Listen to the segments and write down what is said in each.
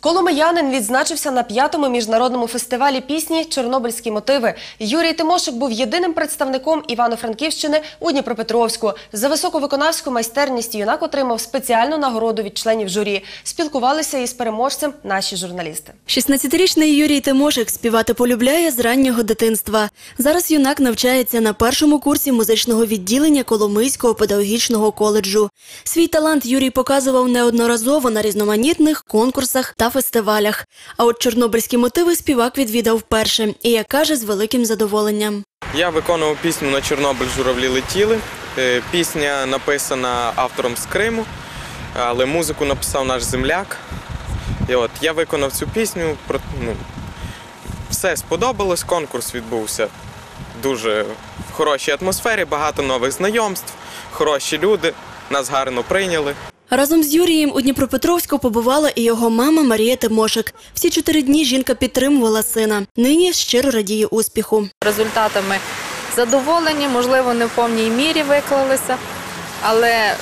Коломиянин відзначився на п'ятому міжнародному фестивалі пісні Чорнобильські мотиви. Юрій Тимошик був єдиним представником Івано-Франківщини у Дніпропетровську. За високу виконавську майстерність юнак отримав спеціальну нагороду від членів журі. Спілкувалися із переможцем наші журналісти. 16-річний Юрій Тимошик співати полюбляє з раннього дитинства. Зараз юнак навчається на першому курсі музичного відділення Коломийського педагогічного коледжу. Свій талант Юрій показував неодноразово на різноманітних конкурсах та фестивалях. А от чорнобильські мотиви співак відвідав вперше і, як каже, з великим задоволенням. Я виконував пісню на Чорнобиль журавлі летіли. Е, Пісня написана автором з Криму, але музику написав наш земляк. І от я виконав цю пісню. Ну, все сподобалось, конкурс відбувся дуже в хорошій атмосфері, багато нових знайомств, хороші люди, нас гарно прийняли. Разом з Юрієм у Дніпропетровську побувала і його мама Марія Тимошик. Всі чотири дні жінка підтримувала сина. Нині щиро радіє успіху. результатами задоволені, можливо, не в повній мірі виклалися, але е,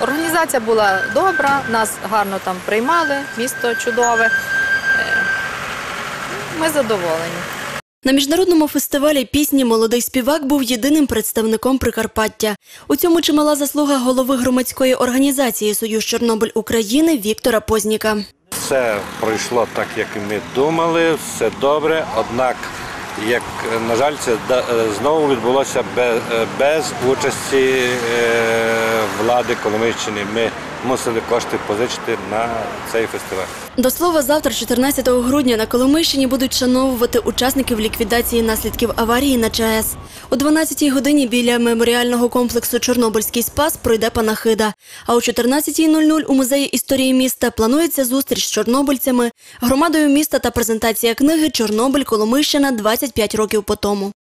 організація була добра, нас гарно там приймали, місто чудове. Е, Ми задоволені. На міжнародному фестивалі пісні молодий співак був єдиним представником Прикарпаття. У цьому чимала заслуга голови громадської організації Союз Чорнобиль України Віктора Позніка. Все пройшло так, як ми думали, все добре. Однак, як на жаль, це знову відбулося без, без участі е, влади Коломийщини. Ми мусили кошти позичити на цей фестиваль. До слова, завтра, 14 грудня, на Коломийщині будуть шановувати учасників ліквідації наслідків аварії на ЧАЕС. О 12-й годині біля меморіального комплексу Чорнобильський спас пройде панахида. А о 14.00 у музеї історії міста планується зустріч з чорнобильцями, громадою міста та презентація книги Чорнобиль Коломийщина 25 років по тому.